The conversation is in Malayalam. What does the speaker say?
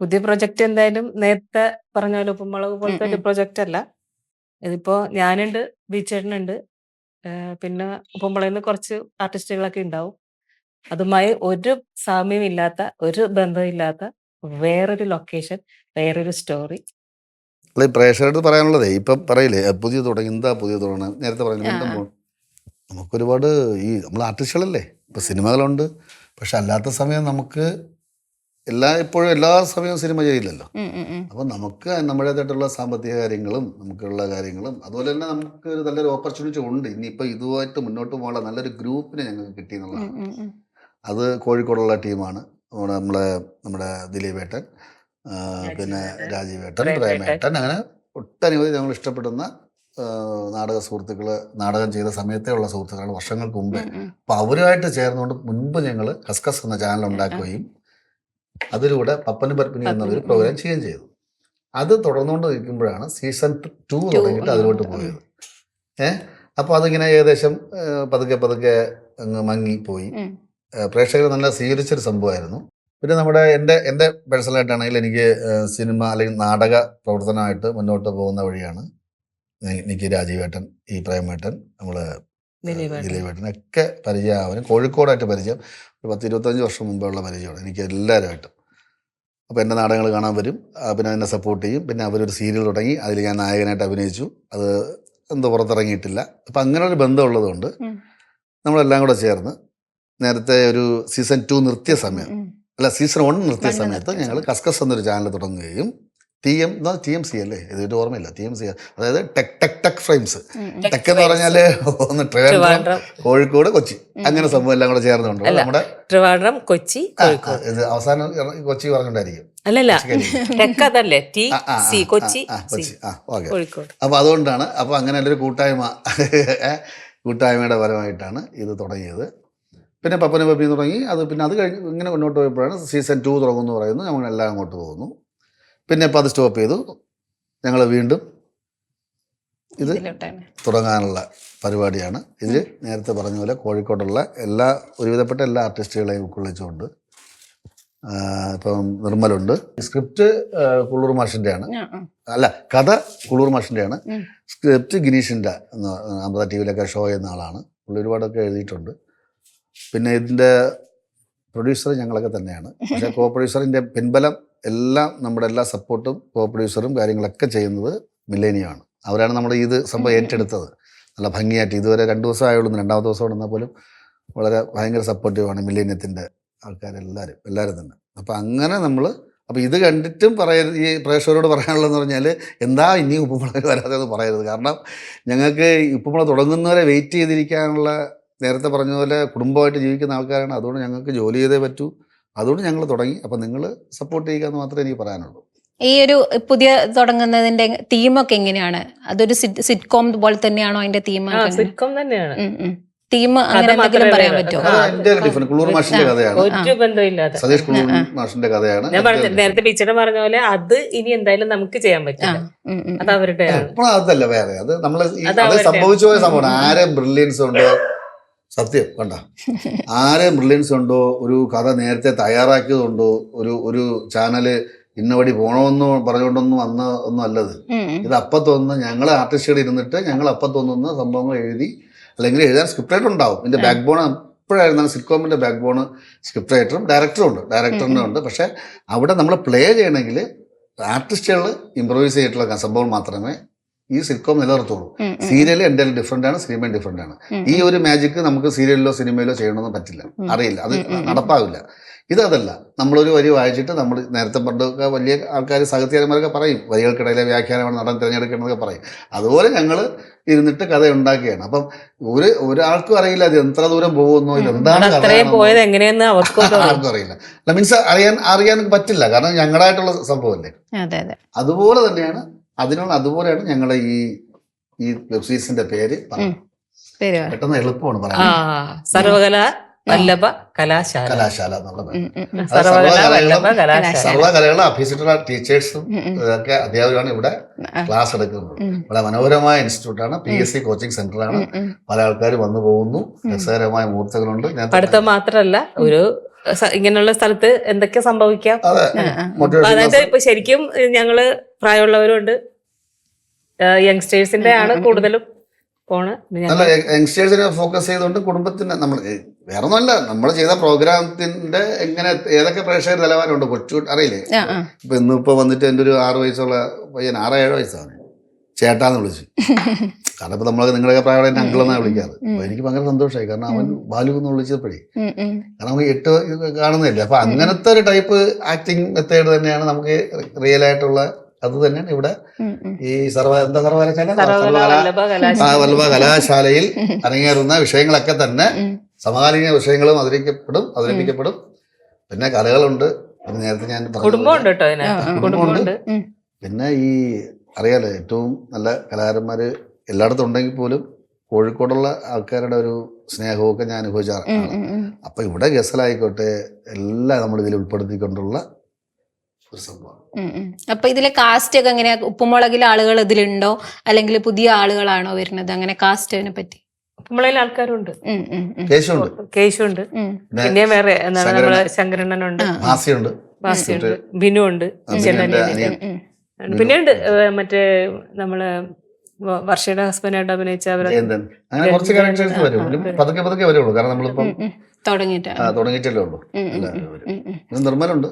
പുതിയ പ്രൊജക്ട് എന്തായാലും നേരത്തെ പറഞ്ഞ പോലെ ഉപ്പുമുളക് പോലത്തെ ഒരു. പ്രൊജക്ട് അല്ല ഇതിപ്പോ ഞാനുണ്ട് ബീച്ചേട്ടനുണ്ട് പിന്നെ ഉപ്പുമുളകിൽ നിന്ന് കുറച്ച് ആർട്ടിസ്റ്റുകളൊക്കെ ഉണ്ടാവും അതുമായി ഒരു സാമ്യമില്ലാത്ത ഒരു ബന്ധമില്ലാത്ത വേറൊരു ലൊക്കേഷൻ വേറൊരു സ്റ്റോറി അല്ല ഈ പ്രേക്ഷകരുടെ പറയാനുള്ളതേ ഇപ്പൊ പറയില്ലേ "ആ, പുതിയ തുടങ്ങി എന്താ പുതിയ തുടങ്ങണം നേരത്തെ ആ. നമുക്കൊരുപാട് ഈ നമ്മൾ ആർട്ടിസ്റ്റുകളല്ലേ ഇപ്പൊ സിനിമകളുണ്ട് പക്ഷെ അല്ലാത്ത സമയം നമുക്ക് എല്ലാ ഇപ്പോഴും എല്ലാ സമയവും സിനിമ ചെയ്യില്ലല്ലോ അപ്പൊ. അപ്പം നമുക്ക് നമ്മുടേതായിട്ടുള്ള സാമ്പത്തിക കാര്യങ്ങളും നമുക്കുള്ള കാര്യങ്ങളും അതുപോലെ തന്നെ നമുക്ക് ഒരു നല്ലൊരു ഓപ്പർച്യൂണിറ്റി ഉണ്ട് ഇനിയിപ്പോൾ ഇതുമായിട്ട് മുന്നോട്ട് പോകാനുള്ള നല്ലൊരു ഗ്രൂപ്പിനെ ഞങ്ങൾക്ക് കിട്ടി എന്നുള്ളതാണ്. അത് കോഴിക്കോടുള്ള ടീമാണ് നമ്മുടെ നമ്മളെ നമ്മുടെ ദിലീപേട്ടൻ ഏട്ടൻ പിന്നെ രാജീവേട്ടൻ, പ്രേമേട്ടൻ. അങ്ങനെ ഒട്ടനവധി ഞങ്ങൾ ഇഷ്ടപ്പെടുന്ന നാടക സുഹൃത്തുക്കൾ നാടകം ചെയ്ത സമയത്തേ ഉള്ള സുഹൃത്തുക്കളാണ് വർഷങ്ങൾക്ക് മുമ്പേ. അപ്പോൾ അവരുമായിട്ട് ചേർന്നുകൊണ്ട് മുൻപ് ഞങ്ങൾ കസ്കസ് എന്ന ചാനൽ ഉണ്ടാക്കുകയും അതിലൂടെ പപ്പനും പരപ്പിനി എന്നൊരു. പ്രോഗ്രാം ചെയ്യുകയും ചെയ്തു. അത് തുടർന്നുകൊണ്ടിരിക്കുമ്പോഴാണ് സീസൺ ടു തുടങ്ങിയിട്ട്. അതിലോട്ട് പോയത്. ഏഹ് അപ്പോൾ അതിങ്ങനെ ഏകദേശം പതുക്കെ പതുക്കെ അങ്ങ് മങ്ങിപ്പോയി പോയി. പ്രേക്ഷകർ നല്ല സ്വീകരിച്ചൊരു സംഭവമായിരുന്നു. പിന്നെ നമ്മുടെ എന്റെ എന്റെ പേഴ്സണലായിട്ടാണെങ്കിൽ എനിക്ക് സിനിമ അല്ലെങ്കിൽ നാടക പ്രവർത്തനമായിട്ട് മുന്നോട്ട് പോകുന്ന വഴിയാണ് എനിക്ക് രാജീവേട്ടൻ ഈ പ്രേമേട്ടൻ നമ്മൾ ദിലീപേട്ടൻ. പരിചയമാവനും കോഴിക്കോടായിട്ട് പരിചയം ഒരു പത്ത് ഇരുപത്തഞ്ച് വർഷം മുമ്പുള്ള പരിചയമാണ് എനിക്ക് എല്ലാവരുമായിട്ടും അപ്പോൾ എന്റെ നാടകങ്ങൾ കാണാൻ വരും പിന്നെ എന്നെ സപ്പോർട്ട് ചെയ്യും പിന്നെ അവരൊരു സീരിയൽ തുടങ്ങി അതിൽ ഞാൻ നായകനായിട്ട് അഭിനയിച്ചു അത് എന്തോ പുറത്തിറങ്ങിയിട്ടില്ല അപ്പം അങ്ങനെ ഒരു ബന്ധമുള്ളതുകൊണ്ട്. നമ്മളെല്ലാം കൂടെ ചേർന്ന് നേരത്തെ ഒരു സീസൺ ടു നിർത്തിയ സമയം. അല്ല സീസൺ വൺ നിർത്തിയ സമയത്ത് ഞങ്ങൾ. കസ്കസ് എന്നൊരു ചാനൽ തുടങ്ങുകയും T M T M C അല്ലേ? ഇതിന്റെ ഓർമ്മയില്ല. ടി എം സി അതായത് tech tech tech frames. Tech എന്ന് പറഞ്ഞാൽ പറഞ്ഞാൽ ഒന്ന് ട്രിവാൻഡ്രം കോഴിക്കോട് കൊച്ചി. അങ്ങനെ സംഭവം എല്ലാം കൂടെ ചേർന്നുണ്ട്. നമ്മുടെ ട്രിവാൻഡ്രം കൊച്ചി ഇത് അവസാനം കൊച്ചി പറഞ്ഞുകൊണ്ടായിരിക്കും. അല്ലല്ല കൊച്ചിക്കായിരിക്കും. അതല്ലേ? ടി ആ, ആ, ആ, സി കൊച്ചി. കൊച്ചി ആ ഓക്കെ. അപ്പോൾ അതുകൊണ്ടാണ് അപ്പോൾ അങ്ങനെ ഒരു കൂട്ടായ്മ കൂട്ടായ്മയുടെ പരമായിട്ടാണ് ഇത് തുടങ്ങിയത്. പിന്നെ പപ്പന പപ്പി തുടങ്ങി. അത് പിന്നെ അത് കഴിഞ്ഞ് ഇങ്ങനെ മുന്നോട്ട് പോയപ്പോഴാണ് സീസൺ ടു തുടങ്ങുമെന്ന് പറയുന്നു ഞങ്ങളെല്ലാം അങ്ങോട്ട് പോകുന്നു. പിന്നെ ഇപ്പോൾ അത് സ്റ്റോപ്പ് ചെയ്തു. ഞങ്ങൾ വീണ്ടും ഇത് തുടങ്ങാനുള്ള പരിപാടിയാണ്. ഇതിൽ നേരത്തെ പറഞ്ഞ പോലെ കോഴിക്കോടുള്ള എല്ലാ ഒരുവിധപ്പെട്ട എല്ലാ ആർട്ടിസ്റ്റുകളെയും ഉൾക്കൊള്ളിച്ചുകൊണ്ട് ഇപ്പം നിർമ്മലുണ്ട്. സ്ക്രിപ്റ്റ് കുളൂർ മാഷിന്റെയാണ്. അല്ല കഥ കുളൂർ മാഷിന്റെയാണ്. സ്ക്രിപ്റ്റ് ഗിരീഷിന്റെ അമൃത ടി വിയിലൊക്കെ ഷോ ചെയ്യുന്ന ആളാണ്. പുള്ളി ഒരുപാടൊക്കെ എഴുതിയിട്ടുണ്ട്. പിന്നെ ഇതിന്റെ പ്രൊഡ്യൂസർ ഞങ്ങളൊക്കെ തന്നെയാണ്. പക്ഷേ കോ പ്രൊഡ്യൂസറിന്റെ പിൻബലം എല്ലാം നമ്മുടെ എല്ലാ സപ്പോർട്ടും കോ പ്രൊഡ്യൂസറും കാര്യങ്ങളൊക്കെ ചെയ്യുന്നത് മില്ലേനിയാണ്. അവരാണ് നമ്മുടെ ഇത് സംഭവം. ഏറ്റെടുത്തത്. നല്ല ഭംഗിയായിട്ട് ഇതുവരെ രണ്ട് ദിവസം ആയുള്ളൂ രണ്ടാമത്തെ ദിവസം ഉണ്ടെന്നാൽ പോലും വളരെ ഭയങ്കര സപ്പോർട്ടീവാണ് മില്ലേനിയത്തിന്റെ ആൾക്കാരെല്ലാവരും എല്ലാവരും തന്നെ. അപ്പം അങ്ങനെ നമ്മൾ അപ്പോൾ ഇത് കണ്ടിട്ടും പറയരുത് ഈ പ്രേക്ഷകരോട് പറയാനുള്ളതെന്ന് പറഞ്ഞാൽ എന്താ ഇനി ഉപ്പുമുളക് വരാതെന്ന് പറയരുത്. കാരണം ഞങ്ങൾക്ക് ഉപ്പുമുളക് തുടങ്ങുന്നവരെ വെയിറ്റ് ചെയ്തിരിക്കാനുള്ള നേരത്തെ പറഞ്ഞ പോലെ കുടുംബമായിട്ട് ജീവിക്കുന്ന ആൾക്കാരാണ്. അതുകൊണ്ട് ഞങ്ങൾക്ക് ജോലി ചെയ്തേ പറ്റൂ. അതുകൊണ്ട് ഞങ്ങൾ തുടങ്ങി. അപ്പം നിങ്ങൾ സപ്പോർട്ട് ചെയ്യുക എന്ന് മാത്രമേ എനിക്ക് പറയാനുള്ളൂ. ഈ ഒരു പുതിയ തുടങ്ങുന്നതിന്റെ തീമൊക്കെ എങ്ങനെയാണ്? അതൊരു സിറ്റ്കോം പോലെ തന്നെയാണോ അതിന്റെ തീം ആ സിറ്റ്കോം തന്നെയാണ്. തീം അങ്ങനെ എന്തെങ്കിലും പറയാൻ. പറ്റുമോ? കുളൂർ കഥയാണ്. സതീഷ് കുളൂർ. കഥയാണ്. ഞാൻ പറഞ്ഞു നേരത്തെ ടീച്ചറെ പറഞ്ഞ പോലെ അത് ഇനി എന്തായാലും നമുക്ക് ചെയ്യാൻ പറ്റും അത് അവരുടെ അതല്ല വേറെ. അത് നമ്മൾ സംഭവിച്ചു പോയ സംഭവമാണ്. ആരെ ബ്രില്യൻസ് ഉണ്ടോ? സത്യം കണ്ട? ആരെ ബ്രില്യൻസ് ഉണ്ടോ ഒരു കഥ നേരത്തെ തയ്യാറാക്കിയതുണ്ടോ? ഒരു ഒരു ചാനൽ ഇന്നവടി പോണമെന്ന് പറഞ്ഞുകൊണ്ടൊന്നും വന്ന ഒന്നും അല്ലത്. ഇത് അപ്പം തോന്നുന്ന ഞങ്ങൾ ആർട്ടിസ്റ്റുകൾ ഇരുന്നിട്ട് ഞങ്ങൾ അപ്പം തോന്നുന്ന സംഭവങ്ങൾ എഴുതി അല്ലെങ്കിൽ എഴുതാൻ സ്ക്രിപ്റ്റ് റൈറ്റർ ഉണ്ടാവും. ഇതിന്റെ ബാക്ക് ബോൺ എപ്പോഴായിരുന്നാലും സിറ്റ്കോമിന്റെ ബാക്ക് ബോൺ സ്ക്രിപ്റ്റ് റൈറ്ററും ഡയറക്ടറും ഉണ്ട്. ഡയറക്ടറിനും ഉണ്ട്. പക്ഷെ അവിടെ നമ്മൾ പ്ലേ ചെയ്യണമെങ്കിൽ ആർട്ടിസ്റ്റുകൾ ഇമ്പ്രൂവൈസ് ചെയ്തിട്ടുള്ള സംഭവം മാത്രമേ ഈ സിറ്റ്കോം നിലനിർത്തുള്ളൂ. സീരിയൽ എന്റെ ഡിഫറെന്റ് ആണ് സിനിമയും ഡിഫറെന്റ് ആണ്. ഈ ഒരു മാജിക് നമുക്ക് സീരിയലിലോ സിനിമയിലോ ചെയ്യണമെന്ന് പറ്റില്ല. അറിയില്ല. അത് നടപ്പാവില്ല. ഇതല്ല നമ്മളൊരു വരി വായിച്ചിട്ട് നമ്മൾ നേരത്തെ പണ്ടൊക്കെ വലിയ ആൾക്കാർ സാഹിത്യകാരന്മാരൊക്കെ പറയും. വരികൾക്കിടയിലെ വ്യാഖ്യാനമാണ് നടൻ തിരഞ്ഞെടുക്കണമെന്നൊക്കെ പറയും. അതുപോലെ ഞങ്ങൾ ഇരുന്നിട്ട് കഥ ഉണ്ടാക്കുകയാണ്. അപ്പം ഒരു ഒരാൾക്കും അറിയില്ല അത് എത്ര ദൂരം പോകുന്നു എന്താണ് ആർക്കും അറിയില്ല. അല്ല മീൻസ് അറിയാൻ അറിയാൻ പറ്റില്ല. കാരണം ഞങ്ങളായിട്ടുള്ള സംഭവമല്ലേ? അതെ അതെ. അതുപോലെ തന്നെയാണ് അതിനുള്ള അതുപോലെയാണ് ഞങ്ങളെ ഈ ഈ വെബ് സീരീസിന്റെ പേര്. പെട്ടെന്ന് എളുപ്പമാണ് ആ പറയാൻ സർവകല വല്ലഭ കലാശാല. കലാശാല എന്നുള്ള പേര് ഉം, ഉം, ഉം. അത് സർവകല സർവകലകളും- വല്ലഭ കലാശാല. സർവകലകളും അഭ്യസിച്ചിട്ടുള്ള ടീച്ചേഴ്സും. ഇതൊക്കെ അധ്യാപകരാണ് ഇവിടെ ക്ലാസ് എടുക്കുന്നത്. വളരെ മനോഹരമായ ഇൻസ്റ്റിറ്റ്യൂട്ടാണ് പി എസ് സി കോച്ചിങ് സെന്ററാണ്. പല ആൾക്കാർ വന്നു പോകുന്നു. രസകരമായ മുഹൂർത്തങ്ങളുണ്ട്. ഞാൻ പഠിത്തം മാത്രല്ല ഒരു ഇങ്ങനെയുള്ള സ്ഥലത്ത് എന്തൊക്കെ സംഭവിക്കാം? അതായത് ഇപ്പൊ ശരിക്കും ഞങ്ങൾ പ്രായമുള്ളവരുണ്ട്. യങ്സ്റ്റേഴ്സിന്റെ ആണ് കൂടുതലും പോണ്. യങ്സ്റ്റേഴ്സിനെ ഫോക്കസ് ചെയ്തുകൊണ്ട് കുടുംബത്തിന് നമ്മൾ വേറെ ഒന്നുമല്ല നമ്മൾ ചെയ്ത പ്രോഗ്രാമത്തിന്റെ എങ്ങനെ ഏതൊക്കെ പ്രേക്ഷകർ നിലവാരമുണ്ട്? കൊച്ചു അറിയില്ലേ. ഇപ്പൊ ഇന്നിപ്പോ വന്നിട്ട് എന്റെ ഒരു ആറ് വയസ്സുള്ള പയ്യൻ ആറ് ഏഴ് വയസ്സാണ്. ചേട്ടാന്ന് വിളിച്ചു. കാരണം ഇപ്പൊ നമ്മളൊക്കെ നിങ്ങളൊക്കെ പ്രായമുള്ള എന്നെ അങ്കിൾ എന്നാണ് വിളിക്കാറ്. അപ്പൊ എനിക്ക് ഭയങ്കര സന്തോഷമായി. കാരണം അവൻ ബാലു എന്ന് വിളിച്ചപ്പോഴേ. കാരണം നമുക്ക് എട്ട് കാണുന്നില്ല. അപ്പൊ അങ്ങനത്തെ ഒരു ടൈപ്പ് ആക്ടിങ് മെത്തേഡ് തന്നെയാണ് നമുക്ക് റിയൽ ആയിട്ടുള്ള അത് തന്നെയാണ് ഇവിടെ. ഈ സർവ എന്താ സർവകലാശാല? സർവകലാ സർവകലാ വല്ലഭ ആ, വല്ലഭ കലാശാലയിൽ അരങ്ങേറുന്ന വിഷയങ്ങളൊക്കെ തന്നെ. സമകാലീന വിഷയങ്ങളും അവതരിക്കപ്പെടും അവതരിപ്പിക്കപ്പെടും. പിന്നെ കലകളുണ്ട്. പിന്നെ നേരത്തെ ഞാൻ പറഞ്ഞു കുടുംബമുണ്ട് കേട്ടോ. കുടുംബമുണ്ട്. പിന്നെ ഈ അറിയാലോ ഏറ്റവും നല്ല കലാകാരന്മാർ എല്ലായിടത്തും ഉണ്ടെങ്കിൽ പോലും കോഴിക്കോടുള്ള ആൾക്കാരുടെ ഒരു സ്നേഹമൊക്കെ ഞാൻ അനുഭവിച്ചാറുണ്ട്. അപ്പൊ ഇവിടെ ഗസലായിക്കോട്ടെ എല്ലാം നമ്മൾ ഇതിൽ ഉൾപ്പെടുത്തിക്കൊണ്ടുള്ള ഒരു സംഭവം ഉം, ഉം. അപ്പൊ ഇതിലെ കാസ്റ്റ് ഒക്കെ എങ്ങനെയാ? ഉപ്പുമുളകിലെ ആളുകൾ ഇതിലുണ്ടോ? അല്ലെങ്കിൽ പുതിയ ആളുകളാണോ വരുന്നത്? അങ്ങനെ കാസ്റ്റിനെ പറ്റി. കുമ്പളയിൽ ആൾക്കാരുണ്ട്. കേശുണ്ട് കേശുണ്ട് പിന്നെ വേറെ ശങ്കരണ്ണനുണ്ട്. ബിനു ഉണ്ട് പിന്നെ ഉണ്ട്. മറ്റേ നമ്മൾ വർഷയുടെ ഹസ്ബൻഡായിട്ട് അഭിനയിച്ച അങ്ങനെ കുറച്ച് ക്യാരക്ടേഴ്സ് വരും. പതുക്കെ പതുക്കെ വരുള്ളൂ. കാരണം നമ്മളിപ്പം തുടങ്ങിയിട്ടല്ലേ ഉള്ളൂ. നിർമ്മലുണ്ട്